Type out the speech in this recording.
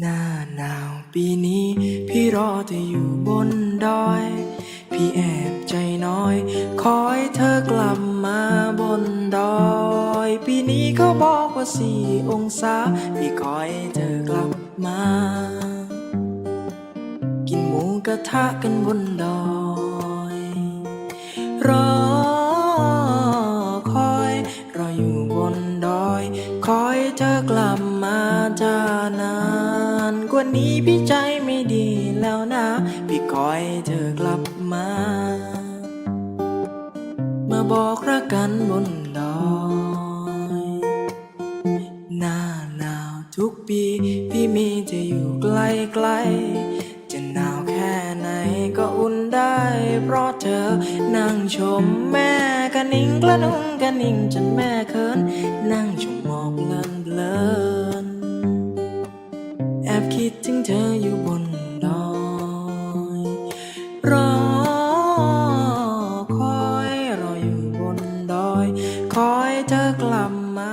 หน้าหนาวปีนี้ พี่รอเธออยู่บนดอย พี่แอบใจน้อย คอยเธอกลับมาบนดอย ปีนี้เขาบอกว่าสี่องศา พี่คอยเธอกลับมา กินหมูกระทะกันบนดอยรอ อยคอยเธอกลับมาจะนานกว่านี้พี่ใจไม่ดีแล้วนะ พี่คอยเธอกลับมา มาบอกรักกันบนดอยหน้าหนาวทุกปี พี่มีจะอยู่ใกล้ใกล้ๆจะหนาวแค่ไหนก็อุ่นได้ เพราะเธอนั่งชมแม่กันนิ่งกระนุ่งกันนิ่งจนแม่เขินนั่ง คิดถึงเธออยู่บนดอยรอคอยรออยู่บนดอย คอยเธอกลับมา